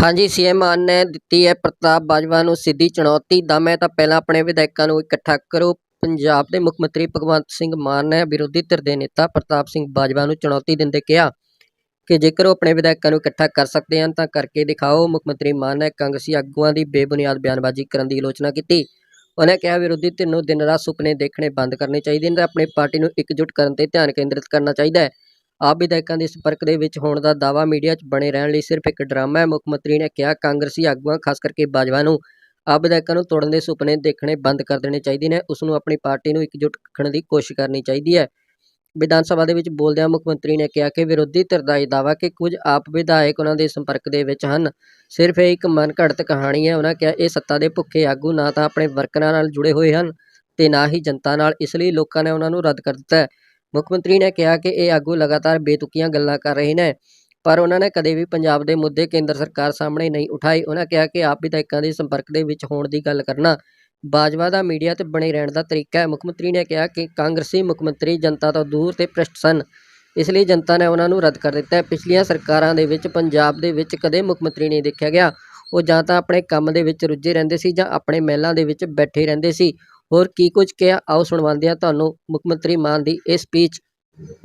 ਹਾਂਜੀ, ਸੀਐਮ ਮਾਨ ਨੇ ਦਿੱਤੀ ਹੈ ਪ੍ਰਤਾਪ ਬਾਜਵਾ ਨੂੰ ਸਿੱਧੀ ਚੁਣੌਤੀ ਦਮ ਹੈ ਤਾਂ ਪਹਿਲਾਂ ਆਪਣੇ ਵਿਧਾਇਕਾਂ ਨੂੰ ਇਕੱਠਾ ਕਰੋ। ਪੰਜਾਬ ਦੇ ਮੁੱਖ ਮੰਤਰੀ ਭਗਵੰਤ ਸਿੰਘ ਮਾਨ ਨੇ ਵਿਰੋਧੀ ਧਿਰ ਦੇ ਨੇਤਾ ਪ੍ਰਤਾਪ ਸਿੰਘ ਬਾਜਵਾ ਨੂੰ ਚੁਣੌਤੀ ਦਿੰਦੇ ਕਿਹਾ ਕਿ ਜੇਕਰ ਉਹ ਆਪਣੇ ਵਿਧਾਇਕਾਂ ਨੂੰ ਇਕੱਠਾ ਕਰ ਸਕਦੇ ਹਨ ਤਾਂ ਕਰਕੇ ਦਿਖਾਓ। ਮੁੱਖ ਮੰਤਰੀ ਮਾਨ ਨੇ ਕਾਂਗਰਸੀ ਆਗੂਆਂ ਦੀ ਬੇਬੁਨਿਆਦ ਬਿਆਨਬਾਜ਼ੀ ਕਰਨ ਦੀ ਆਲੋਚਨਾ ਕੀਤੀ। ਉਹਨੇ ਕਿਹਾ, ਵਿਰੋਧੀ ਧਿਰ ਨੂੰ ਦਿਨ ਰਾਤ ਸੁਪਨੇ ਦੇਖਣੇ ਬੰਦ ਕਰਨੇ ਚਾਹੀਦੇ ਨੇ ਤੇ ਆਪਣੀ ਪਾਰਟੀ ਨੂੰ ਇਕਜੁੱਟ ਕਰਨ ਤੇ ਧਿਆਨ ਕੇਂਦਰਿਤ ਕਰਨਾ ਚਾਹੀਦਾ ਹੈ। ਆਪ ਵਿਧਾਇਕਾਂ ਦੇ ਸੰਪਰਕ ਦੇ ਵਿੱਚ ਹੋਣ ਦਾ ਦਾਅਵਾ ਮੀਡੀਆ 'ਚ ਬਣੇ ਰਹਿਣ ਲਈ ਸਿਰਫ ਇੱਕ ਡਰਾਮਾ ਹੈ। ਮੁੱਖ ਮੰਤਰੀ ਨੇ ਕਿਹਾ, ਕਾਂਗਰਸੀ ਆਗੂਆਂ, ਖਾਸ ਕਰਕੇ ਬਾਜਵਾ ਨੂੰ, ਆਪ ਵਿਧਾਇਕਾਂ ਨੂੰ ਤੋੜਨ ਦੇ ਸੁਪਨੇ ਦੇਖਣੇ ਬੰਦ ਕਰ ਦੇਣੇ ਚਾਹੀਦੇ ਨੇ। ਉਸ ਨੂੰ ਆਪਣੀ ਪਾਰਟੀ ਨੂੰ ਇਕਜੁੱਟ ਰੱਖਣ ਦੀ ਕੋਸ਼ਿਸ਼ ਕਰਨੀ ਚਾਹੀਦੀ ਹੈ। ਵਿਧਾਨ ਸਭਾ ਦੇ ਵਿੱਚ ਬੋਲਦਿਆਂ ਮੁੱਖ ਮੰਤਰੀ ਨੇ ਕਿਹਾ ਕਿ ਵਿਰੋਧੀ ਧਿਰ ਦਾ ਇਹ ਦਾਅਵਾ ਕਿ ਕੁਝ ਆਪ ਵਿਧਾਇਕ ਉਹਨਾਂ ਦੇ ਸੰਪਰਕ ਦੇ ਵਿੱਚ ਹਨ। ਸਿਰਫ ਇਹ ਇੱਕ ਮਨਘੜਤ ਕਹਾਣੀ ਹੈ। ਉਹਨਾਂ ਕਿਹਾ, ਇਹ ਸੱਤਾ ਦੇ ਭੁੱਖੇ ਆਗੂ ਨਾ ਤਾਂ ਆਪਣੇ ਵਰਕਰਾਂ ਨਾਲ ਜੁੜੇ ਹੋਏ ਹਨ ਤੇ ਨਾ ਹੀ ਜਨਤਾ ਨਾਲ। ਇਸ ਲਈ ਲੋਕਾਂ ਨੇ ਉਹਨਾਂ ਨੂੰ ਰੱਦ ਕਰ ਦਿੱਤਾ ਹੈ। ਮੁੱਖ ਮੰਤਰੀ ਨੇ ਕਿਹਾ ਕਿ ਇਹ ਆਗੂ ਲਗਾਤਾਰ ਬੇਤੁਕੀਆਂ ਗੱਲਾਂ ਕਰ ਰਹੇ ਨੇ, ਪਰ ਉਹਨਾਂ ਨੇ ਕਦੇ ਵੀ ਪੰਜਾਬ ਦੇ ਮੁੱਦੇ ਕੇਂਦਰ ਸਰਕਾਰ ਸਾਹਮਣੇ ਨਹੀਂ ਉਠਾਏ। ਉਹਨਾਂ ਕਿਹਾ ਕਿ ਆਪ ਵਿਧਾਇਕਾਂ ਦੇ ਸੰਪਰਕ ਦੇ ਵਿੱਚ ਹੋਣ ਦੀ ਗੱਲ ਕਰਨਾ ਬਾਜਵਾ ਦਾ ਮੀਡੀਆ ਤੇ ਬਣੇ ਰਹਿਣ ਦਾ ਤਰੀਕਾ ਹੈ। ਮੁੱਖ ਮੰਤਰੀ ਨੇ ਕਿਹਾ ਕਿ ਕਾਂਗਰਸੀ ਮੁੱਖ ਮੰਤਰੀ ਜਨਤਾ ਤੋਂ ਦੂਰ ਤੇ ਭ੍ਰਿਸ਼ਟ ਸਨ, ਇਸ ਲਈ ਜਨਤਾ ਨੇ ਉਹਨਾਂ ਨੂੰ ਰੱਦ ਕਰ ਦਿੱਤਾ ਹੈ। ਪਿਛਲੀਆਂ ਸਰਕਾਰਾਂ ਦੇ ਵਿੱਚ, ਪੰਜਾਬ ਦੇ ਵਿੱਚ ਕਦੇ ਮੁੱਖ ਮੰਤਰੀ ਨਹੀਂ ਦੇਖਿਆ ਗਿਆ। ਉਹ ਜਾਂ ਤਾਂ ਆਪਣੇ ਕੰਮ ਦੇ ਵਿੱਚ ਰੁੱਝੇ ਰਹਿੰਦੇ ਸੀ ਜਾਂ ਆਪਣੇ ਮਹਿਲਾਂ ਦੇ ਵਿੱਚ ਬੈਠੇ ਰਹਿੰਦੇ ਸੀ। ਹੋਰ ਕੀ ਕੁਝ ਕਿਹਾ? ਆਓ ਸੁਣਵਾਉਂਦੇ ਹਾਂ ਤੁਹਾਨੂੰ ਮੁੱਖ ਮੰਤਰੀ ਮਾਨ ਦੀ ਇਹ ਸਪੀਚ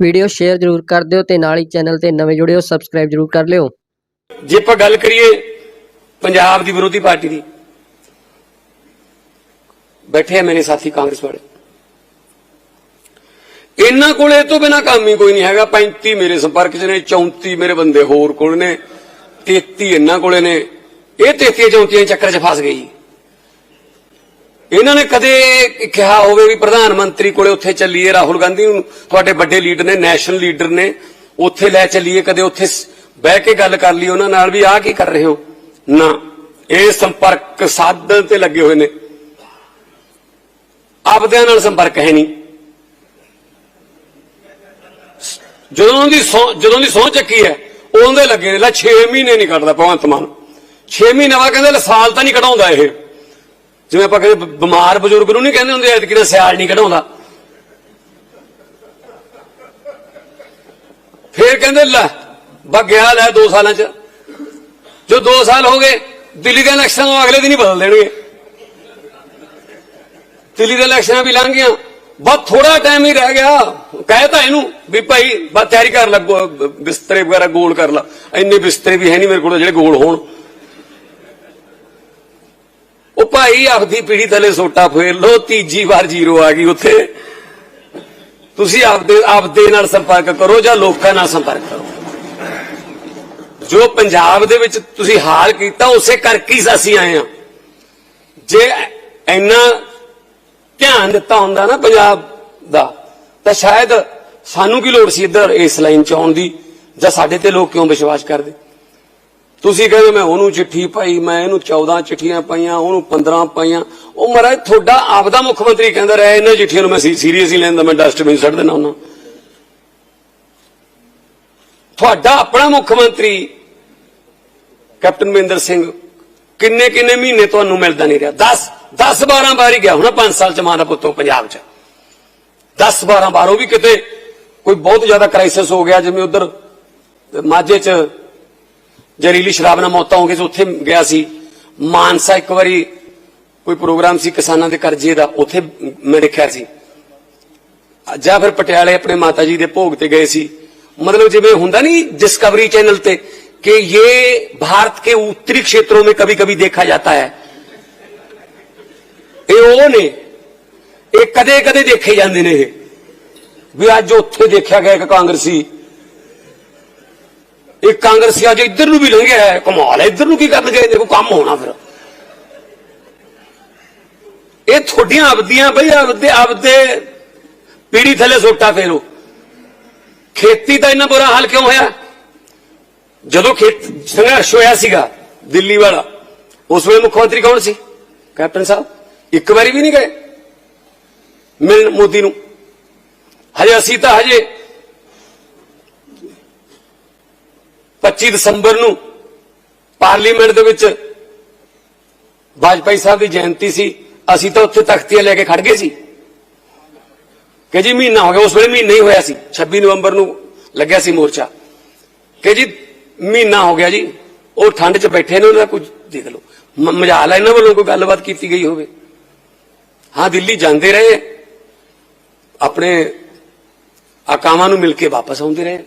ਵੀਡੀਓ ਸ਼ੇਅਰ ਜ਼ਰੂਰ ਕਰ ਦਿਓ ਤੇ ਨਾਲ ਹੀ ਚੈਨਲ ਤੇ ਨਵੇਂ ਜੁੜਿਓ ਸਬਸਕ੍ਰਾਈਬ ਜ਼ਰੂਰ ਕਰ ਲਿਓ। ਜੇ ਆਪਾਂ ਗੱਲ ਕਰੀਏ ਪੰਜਾਬ ਦੀ ਵਿਰੋਧੀ ਪਾਰਟੀ ਦੀ, ਬੈਠੇ ਆ ਮੇਰੇ ਸਾਥੀ ਕਾਂਗਰਸ ਵਾਲੇ। ਇਹਨਾਂ ਕੋਲ ਇਹ ਤੋਂ ਬਿਨਾ ਕੰਮ ਹੀ ਕੋਈ ਨਹੀਂ ਹੈਗਾ। 35 ਮੇਰੇ ਸੰਪਰਕ 'ਚ ਨੇ 34 ਮੇਰੇ ਬੰਦੇ ਹੋਰ ਕੋਲ ਨੇ 33 ਇਹਨਾਂ ਕੋਲੇ ਨੇ। ਇਹ 33 34 ਚੱਕਰ 'ਚ ਫਸ ਗਈ ਇਹਨਾਂ ਨੇ ਕਦੇ ਕਿਹਾ ਹੋਵੇ ਵੀ ਪ੍ਰਧਾਨ ਮੰਤਰੀ ਕੋਲੇ ਉੱਥੇ ਚੱਲੀਏ, ਰਾਹੁਲ ਗਾਂਧੀ ਨੂੰ ਤੁਹਾਡੇ ਵੱਡੇ ਲੀਡਰ ਨੇ, ਨੈਸ਼ਨਲ ਲੀਡਰ ਨੇ, ਉੱਥੇ ਲੈ ਚੱਲੀਏ, ਕਦੇ ਉੱਥੇ ਬਹਿ ਕੇ ਗੱਲ ਕਰ ਲਈ ਉਹਨਾਂ ਨਾਲ ਵੀ ਆਹ ਕੀ ਕਰ ਰਹੇ ਹੋ? ਨਾ। ਇਹ ਸੰਪਰਕ ਸਾਧਨ ਤੇ ਲੱਗੇ ਹੋਏ ਨੇ। ਆਪਦਿਆਂ ਨਾਲ ਸੰਪਰਕ ਹੈ ਨਹੀਂ। ਜਦੋਂ ਦੀ ਸਹੁੰ- ਜਦੋਂ ਦੀ ਸਹੁੰ ਚੱਕੀ ਹੈ, ਉਹਦੇ ਲੱਗੇ ਨੇ, ਲੈ 6 ਮਹੀਨੇ ਨਹੀਂ ਕੱਢਦਾ ਭਗਵੰਤ ਮਾਨ। 6 ਮਹੀਨੇ ਬਾਅਦ ਕਹਿੰਦੇ, ਲੈ ਸਾਲ ਤਾਂ ਨਹੀਂ ਕਢਾਉਂਦਾ ਇਹ। ਜਿਵੇਂ ਆਪਾਂ ਕਹਿੰਦੇ ਬਿਮਾਰ ਬਜ਼ੁਰਗ ਨੂੰ ਨਹੀਂ ਕਹਿੰਦੇ ਹੁੰਦੇ, ਐਤਕੀ ਦਾ ਸਿਆਲ ਨਹੀਂ ਕਢਾਉਂਦਾ। ਫੇਰ ਕਹਿੰਦੇ, ਲੈ ਬਾ ਗਿਆ ਲੈ 2 ਸਾਲਾਂ ਚ। ਜੋ 2 ਸਾਲ ਹੋ ਗਏ, ਦਿੱਲੀ ਦੇ ਇਲੈਕਸ਼ਨ ਨੂੰ ਅਗਲੇ ਦਿਨ ਹੀ ਬਦਲ ਦੇਣਗੇ। ਦਿੱਲੀ ਦੇ ਇਲੈਕਸ਼ਨਾਂ ਵੀ ਲੰਘ ਗਈਆਂ। ਬਸ ਥੋੜਾ ਟਾਈਮ ਹੀ ਰਹਿ ਗਿਆ। ਕਹਿਤਾ ਇਹਨੂੰ ਵੀ ਭਾਈ, ਬਸ ਤਿਆਰੀ ਕਰ ਲੱਗੋ ਬਿਸਤਰੇ ਵਗੈਰਾ ਗੋਲ ਕਰ ਲਾ। ਇੰਨੇ ਬਿਸਤਰੇ ਵੀ ਹੈ ਨਹੀਂ ਮੇਰੇ ਕੋਲ, ਜਿਹੜੇ ਗੋਲ ਹੋਣ। ਉਹ ਭਾਈ ਆਪਦੀ ਪੀੜੀ ਥੱਲੇ ਸੋਟਾ ਫੇਰ ਲੋ ਤੀਜੀ ਵਾਰ ਜ਼ੀਰੋ ਆ ਗਈ ਉੱਥੇ। ਤੁਸੀਂ ਆਪਦੇ ਆਪਦੇ ਨਾਲ ਸੰਪਰਕ ਕਰੋ ਜਾਂ ਲੋਕਾਂ ਨਾਲ ਸੰਪਰਕ ਕਰੋ। ਜੋ ਪੰਜਾਬ ਦੇ ਵਿੱਚ ਤੁਸੀਂ ਹਾਲ ਕੀਤਾ, ਉਸੇ ਕਰਕੇ ਹੀ ਅਸੀਂ ਆਏ ਆ ਜੇ ਇੰਨਾ ਧਿਆਨ ਦਿੱਤਾ ਹੁੰਦਾ ਨਾ ਪੰਜਾਬ ਦਾ, ਤਾਂ ਸ਼ਾਇਦ ਸਾਨੂੰ ਕੀ ਲੋੜ ਸੀ ਇੱਧਰ ਇਸ ਲਾਈਨ ਚ ਆਉਣ ਦੀ? ਜਾਂ ਸਾਡੇ ਤੇ ਲੋਕ ਕਿਉਂ ਵਿਸ਼ਵਾਸ ਕਰਦੇ? ਤੁਸੀਂ ਕਹਿੰਦੇ ਮੈਂ ਉਹਨੂੰ ਚਿੱਠੀ ਪਾਈ, ਮੈਂ ਇਹਨੂੰ 14 ਚਿੱਠੀਆਂ ਪਾਈਆਂ, ਉਹਨੂੰ 15 ਪਾਈਆਂ। ਉਹ ਮਹਾਰਾਜ, ਤੁਹਾਡਾ ਆਪਦਾ ਮੁੱਖ ਮੰਤਰੀ ਕਹਿੰਦਾ ਰਿਹਾ, ਇਹਨਾਂ ਚਿੱਠੀਆਂ ਨੂੰ ਮੈਂ ਸੀਰੀਅਸਲੀ ਲੈਂਦਾ ਮੈਂ ਡਸਟਬਿਨ ਸੱਟ ਦੇਣਾ ਉਹਨਾਂ ਤੁਹਾਡਾ ਆਪਣਾ ਮੁੱਖ ਮੰਤਰੀ, ਕੈਪਟਨ ਮਹਿੰਦਰ ਸਿੰਘ, ਕਿੰਨੇ ਕਿੰਨੇ ਮਹੀਨੇ ਤੁਹਾਨੂੰ ਮਿਲਦਾ ਨਹੀਂ ਰਿਹਾ? 10 10 12 ਵਾਰ ਹੀ ਗਿਆ ਹੋਣਾ 5 ਸਾਲ ਚ ਮਾਂ ਦਾ ਪੁੱਤੋਂ ਪੰਜਾਬ ਚ। 10 12 ਵਾਰ ਉਹ ਵੀ ਕਿਤੇ ਕੋਈ ਬਹੁਤ ਜ਼ਿਆਦਾ ਕ੍ਰਾਈਸਿਸ ਹੋ ਗਿਆ, ਜਿਵੇਂ ਉਧਰ ਮਾਝੇ ਚ ਜ਼ਹਿਰੀਲੀ ਸ਼ਰਾਬ ਨਾਲ ਮੌਤਾਂ ਹੋ ਗਈਆਂ ਸੀ, ਉੱਥੇ ਗਿਆ ਸੀ। ਮਾਨਸਾ ਇੱਕ ਵਾਰੀ ਕੋਈ ਪ੍ਰੋਗਰਾਮ ਸੀ ਕਿਸਾਨਾਂ ਦੇ ਕਰਜ਼ੇ ਦਾ, ਉੱਥੇ ਮੈਂ ਦੇਖਿਆ ਸੀ। ਜਾਂ ਫਿਰ ਪਟਿਆਲੇ ਆਪਣੇ ਮਾਤਾ ਜੀ ਦੇ ਭੋਗ ਤੇ ਗਏ ਸੀ। ਮਤਲਬ मतलब जिम्मे हों नहीं डिस्कवरी चैनल पे कि ये भारत के उत्तरी क्षेत्रों में ਦੇਖਿਆ कभी ਹੈ। ਇਹ ਉਹ ਨੇ। ਇਹ ਕਦੇ ਕਦੇ ਦੇਖੇ ਜਾਂਦੇ ਨੇ ਇਹ। ਵੀ ਅੱਜ ਉੱਥੇ ਦੇਖਿਆ ਗਿਆ ਇੱਕ ਕਾਂਗਰਸੀ ਇੱਕ ਕਾਂਗਰਸੀ ਇੱਕ ਕਾਂਗਰਸੀ ਅੱਜ ਇੱਧਰ ਨੂੰ ਵੀ ਲੰਘਿਆ ਹੈ, ਕਮਾਲ ਹੈ, ਇੱਧਰ ਨੂੰ ਕੀ ਕਰਨ ਗਏ? ਨੇ ਕੋਈ ਕੰਮ ਹੋਣਾ ਫਿਰ। ਇਹ ਤੁਹਾਡੀਆਂ ਆਪਦੀਆਂ ਬਈ, ਆਪਦੇ ਆਪਦੇ ਪੀੜੀ ਥੱਲੇ ਸੋਟਾ ਫੇਰੋ। ਖੇਤੀ ਦਾ ਇੰਨਾ ਬੁਰਾ ਹਾਲ ਕਿਉਂ ਹੋਇਆ? ਜਦੋਂ ਖੇਤ ਸੰਘਰਸ਼ ਹੋਇਆ ਸੀਗਾ, ਦਿੱਲੀ ਵਾਲਾ, ਉਸ ਵੇਲੇ ਮੁੱਖ ਮੰਤਰੀ ਕੌਣ ਸੀ? ਕੈਪਟਨ ਸਾਹਿਬ। ਇੱਕ ਵਾਰੀ ਵੀ ਨਹੀਂ ਗਏ। ਮਿਲਣ ਮੋਦੀ ਨੂੰ। ਹਜੇ ਅਸੀਂ ਤਾਂ ਹਜੇ 25 ਦਸੰਬਰ ਨੂੰ ਪਾਰਲੀਮੈਂਟ ਦੇ ਵਿੱਚ ਵਾਜਪਾਈ ਸਾਹਿਬ ਦੀ ਜਯੰਤੀ ਸੀ। ਅਸੀਂ ਤਾਂ ਉੱਥੇ ਤਖਤੀਆਂ ਲੈ ਕੇ ਖੜ ਗਏ ਸੀ। ਕਿ ਜੀ ਮਹੀਨਾ ਹੋ ਗਿਆ, ਉਸ ਵੇਲੇ ਮਹੀਨਾ ਹੀ ਹੋਇਆ ਸੀ। 26 ਨਵੰਬਰ ਨੂੰ ਲੱਗਿਆ ਸੀ ਮੋਰਚਾ। ਕਿ ਜੀ ਮਹੀਨਾ ਹੋ ਗਿਆ ਜੀ, ਉਹ ਠੰਡ 'ਚ ਬੈਠੇ ਨੇ, ਉਹਨਾਂ ਕੁਝ ਦੇਖ ਲਓ। ਮ- ਮਜਾਲ ਹੈ ਇਹਨਾਂ ਵੱਲੋਂ ਕੋਈ ਗੱਲਬਾਤ ਕੀਤੀ ਗਈ ਹੋਵੇ। ਹਾਂ, ਦਿੱਲੀ ਜਾਂਦੇ ਰਹੇ। ਆਪਣੇ ਆਕਾਵਾਂ ਨੂੰ ਮਿਲ ਕੇ ਵਾਪਸ ਆਉਂਦੇ ਰਹੇ।